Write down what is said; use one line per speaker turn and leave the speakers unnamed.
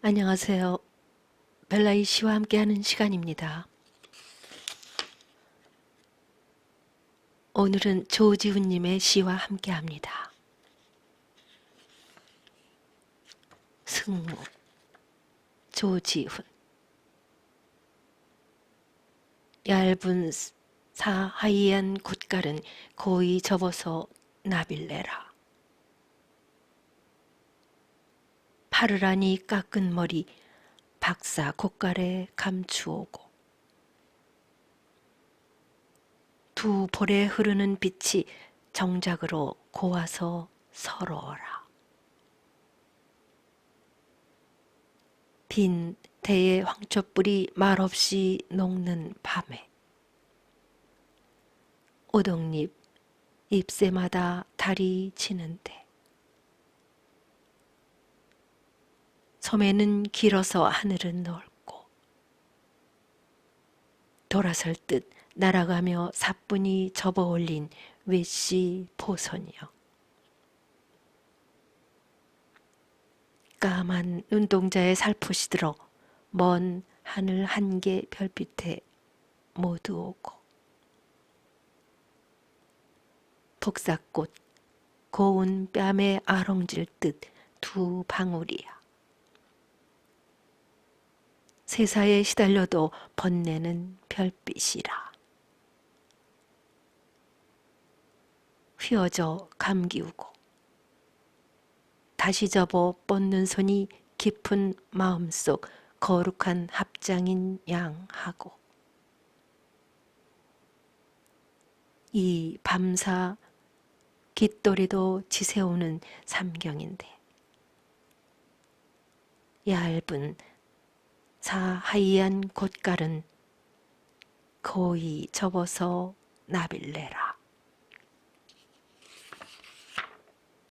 안녕하세요. 벨라이 씨와 함께하는 시간입니다. 오늘은 조지훈님의 시와 함께합니다. 승무 조지훈 얇은 사하이한 굿갈은 고이 접어서 나빌레라 파르라니 깎은 머리 박사 곶갈에 감추오고 두 볼에 흐르는 빛이 정작으로 고와서 서러워라. 빈 대의 황초불이 말없이 녹는 밤에 오동잎 잎새마다 달이 지는데 섬에는 길어서 하늘은 넓고 돌아설 듯 날아가며 사뿐히 접어올린 외씨 포선이여. 까만 눈동자에 살포시 들어 먼 하늘 한 개 별빛에 모두 오고 복사꽃 고운 뺨에 아롱질 듯 두 방울이야 세사에 시달려도 번내는 별빛이라. 휘어져 감기우고 다시 접어 뻗는 손이 깊은 마음속 거룩한 합장인 양하고 이 밤사 깃도리도 지새우는 삼경인데 얇은 사하이한 곶갈은 고이 접어서 나빌레라.